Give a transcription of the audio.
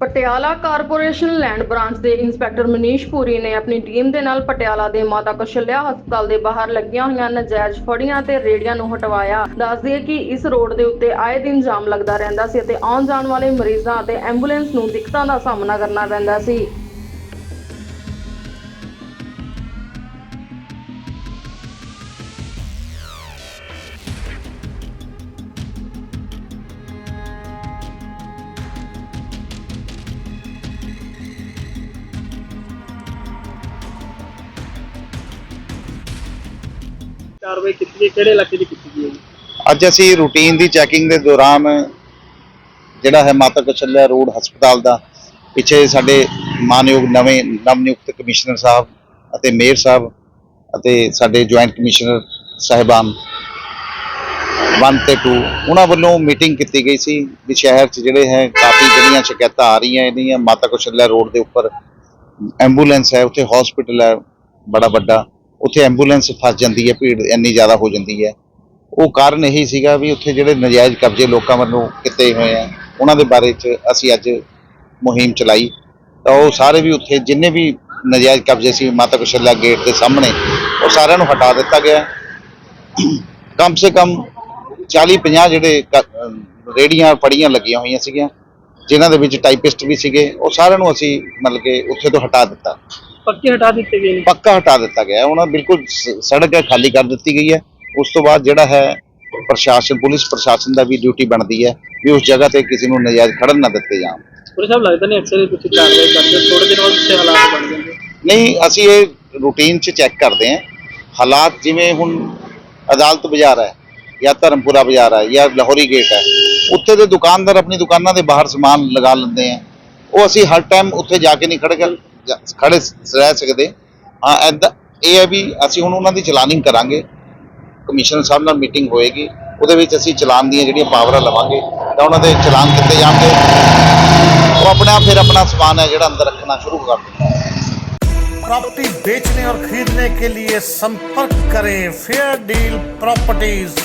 Patiala corporation land branch ਦੇ inspector Manish Puri ਨੇ ਆਪਣੀ ਟੀਮ ਦੇ ਨਾਲ ਪਟਿਆਲਾ ਦੇ ਮਾਤਾ ਕਸ਼ਲਿਆ ਹਸਪਤਾਲ ਦੇ ਬਾਹਰ ਲੱਗੀਆਂ ਹੋਈਆਂ ਨਜਾਇਜ਼ ਫੜੀਆਂ ਤੇ ਰੇੜੀਆਂ ਨੂੰ ਹਟਵਾਇਆ। ਦੱਸਦੇ ਕਿ ਇਸ ਰੋਡ ਦੇ ਉੱਤੇ ਆਏ ਦਿਨ ਜਾਮ ਲੱਗਦਾ ਰਹਿੰਦਾ ਸੀ ਅਤੇ ਆਉਣ ਜਾਣ ਵਾਲੇ ਮਰੀਜ਼ਾਂ ਅਤੇ ਐਂਬੂਲੈਂਸ ਨੂੰ ਦਿੱਕਤਾਂ ਦਾ ਸਾਹਮਣਾ ਕਰਨਾ ਪੈਂਦਾ ਸੀ। ਕਾਰਵਾਈ ਕੀਤੀ ਗਈ, ਕਿਹੜੇ ਇਲਾਕੇ 'ਚ ਕੀਤੀ ਗਈ ਹੈ ਜੀ? ਅੱਜ ਅਸੀਂ ਰੂਟੀਨ ਦੀ ਚੈਕਿੰਗ ਦੇ ਦੌਰਾਨ ਜਿਹੜਾ ਹੈ ਮਾਤਾ ਕਚੱਲਿਆ ਰੋਡ ਹਸਪਤਾਲ ਦਾ, ਪਿੱਛੇ ਸਾਡੇ ਮਾਨਯੋਗ ਨਵੇਂ ਨਵਨਿਯੁਕਤ ਕਮਿਸ਼ਨਰ ਸਾਹਿਬ ਅਤੇ ਮੇਅਰ ਸਾਹਿਬ ਅਤੇ ਸਾਡੇ ਜੁਆਇੰਟ ਕਮਿਸ਼ਨਰ ਸਾਹਿਬਾਨ 1 ਤੇ 2 ਉਹਨਾਂ ਵੱਲੋਂ ਮੀਟਿੰਗ ਕੀਤੀ ਗਈ ਸੀ ਵੀ ਸ਼ਹਿਰ 'ਚ ਜਿਹੜੇ ਹੈ ਕਾਫੀ ਜਿਹੜੀਆਂ ਸ਼ਿਕਾਇਤਾਂ ਆ ਰਹੀਆਂ ਇਹਦੀਆਂ, ਮਾਤਾ ਕਚੱਲਿਆ ਰੋਡ ਦੇ ਉੱਪਰ ਐਂਬੂਲੈਂਸ ਹੈ, ਉੱਥੇ ਹਸਪੀਟਲ ਹੈ, ਬੜਾ ਵੱਡਾ ਉੱਥੇ ਐਂਬੂਲੈਂਸ ਫਸ ਜਾਂਦੀ ਹੈ, ਭੀੜ ਇੰਨੀ ਜ਼ਿਆਦਾ ਹੋ ਜਾਂਦੀ ਹੈ। ਉਹ ਕਾਰਨ ਇਹੀ ਸੀਗਾ ਵੀ ਉੱਥੇ ਜਿਹੜੇ ਨਜਾਇਜ਼ ਕਬਜ਼ੇ ਲੋਕਾਂ ਵੱਲੋਂ ਕੀਤੇ ਹੋਏ ਆ, ਉਹਨਾਂ ਦੇ ਬਾਰੇ ਚ ਅਸੀਂ ਅੱਜ ਮੁਹਿੰਮ ਚਲਾਈ। ਤਾਂ ਉਹ ਸਾਰੇ ਵੀ ਉੱਥੇ ਜਿੰਨੇ ਵੀ ਨਜਾਇਜ਼ ਕਬਜ਼ੇ ਸੀ, ਮਾਤਾ ਕੁਸ਼ਲਾ ਗੇਟ ਦੇ ਸਾਹਮਣੇ, ਉਹ ਸਾਰਿਆਂ ਨੂੰ ਹਟਾ ਦਿੱਤਾ ਗਿਆ। ਕਮ ਸੇ ਕਮ 40 50 ਜਿਹੜੇ ਕ- ਅਹ ਰੇਹੜੀਆਂ ਫੜੀਆਂ ਲੱਗੀਆਂ ਹੋਈਆਂ ਸੀਗੀਆਂ, ਜਿਨ੍ਹਾਂ ਦੇ ਵਿੱਚ ਟਾਈਪਿਸਟ ਵੀ ਸੀਗੇ, ਉਹ ਸਾਰਿਆਂ ਨੂੰ ਅਸੀਂ ਮਤਲਬ ਕਿ ਉੱਥੇ ਤੋਂ ਹਟਾ ਦਿੱਤਾ। ਪੱਕੇ ਹਟਾ ਦਿੱਤੇ ਗਏ ਨੇ। ਪੱਕਾ ਹਟਾ ਦਿੱਤਾ ਗਿਆ ਹੈ। ਉਹਨਾਂ ਬਿਲਕੁਲ ਸ- ਸੜਕ ਹੈ ਖਾਲੀ ਕਰ ਦਿੱਤੀ ਗਈ ਹੈ। ਉਸ ਤੋਂ ਬਾਅਦ ਜਿਹੜਾ ਹੈ ਪ੍ਰਸ਼ਾਸਨ ਪੁਲਿਸ ਪ੍ਰਸ਼ਾਸਨ ਦਾ ਵੀ ਡਿਊਟੀ ਬਣਦੀ ਹੈ ਵੀ ਉਸ ਜਗ੍ਹਾ ਤੇ ਕਿਸੇ ਨੂੰ ਨਜਾਇਜ਼ ਖੜਨ ਨਾ ਦਿੱਤੇ ਜਾਣ। ਪੁਲਿਸ ਸਾਹਿਬ ਲੱਗਦਾ ਨਹੀਂ ਅਕਸਰ ਹੀ ਤੁਸੀਂ ਕਾਰਵਾਈ ਕਰਦੇ ਹੋ, ਥੋੜੇ ਦਿਨ ਬਾਅਦ ਉੱਥੇ ਹਾਲਾਤ ਬਣ ਜਾਂਦੇ ਨਹੀਂ ਅਸੀਂ ਇਹ ਰੂਟੀਨ 'ਚ ਚੈੱਕ ਕਰਦੇ ਹਾਂ। ਹਾਲਾਤ ਜਿਵੇਂ ਹੁਣ ਅਦਾਲਤ ਬਾਜ਼ਾਰ ਹੈ ਜਾਂ ਧਰਮਪੁਰਾ ਬਾਜ਼ਾਰ ਹੈ ਜਾਂ ਲਾਹੌਰੀ ਗੇਟ ਹੈ ਉੱਥੇ ਦੇ ਦੁਕਾਨਦਾਰ ਆਪਣੀ ਦੁਕਾਨਾਂ ਦੇ ਬਾਹਰ ਸਮਾਨ ਲਗਾ ਲੈਂਦੇ ਆ। ਉਹ ਅਸੀਂ ਹਰ ਟਾਈਮ ਉੱਥੇ ਜਾ ਕੇ ਨਹੀਂ ਖੜੇ ਕਰ ਜਾ- ਖੜੇ ਸ- ਰਹਿ ਸਕਦੇ ਹਾਂ ਐਦਾਂ ਇਹ ਹੈ ਵੀ ਅਸੀਂ ਹੁਣ ਉਹਨਾਂ ਦੀ ਚਲਾਨਿੰਗ ਕਰਾਂਗੇ ਕਮਿਸ਼ਨਰ ਸਾਹਿਬ ਨਾਲ ਮੀਟਿੰਗ ਹੋਏਗੀ ਉਹਦੇ ਵਿੱਚ ਅਸੀਂ ਚਲਾਨ ਦੀਆਂ ਜਿਹੜੀਆਂ ਪਾਵਰਾਂ ਲਵਾਂਗੇ ਤਾਂ ਉਹਨਾਂ ਦੇ ਚਲਾਨ ਕੀਤੇ ਜਾਣਗੇ ਉਹ ਆਪਣੇ ਆਪ ਫਿਰ ਆਪਣਾ ਸਮਾਨ ਹੈ ਜਿਹੜਾ ਅੰਦਰ ਰੱਖਣਾ ਸ਼ੁਰੂ ਕਰ ਦੇਣਗੇ प्रॉपर्टी बेचने और खरीदने के लिए संपर्क करें फेयर डील प्रॉपर्टीज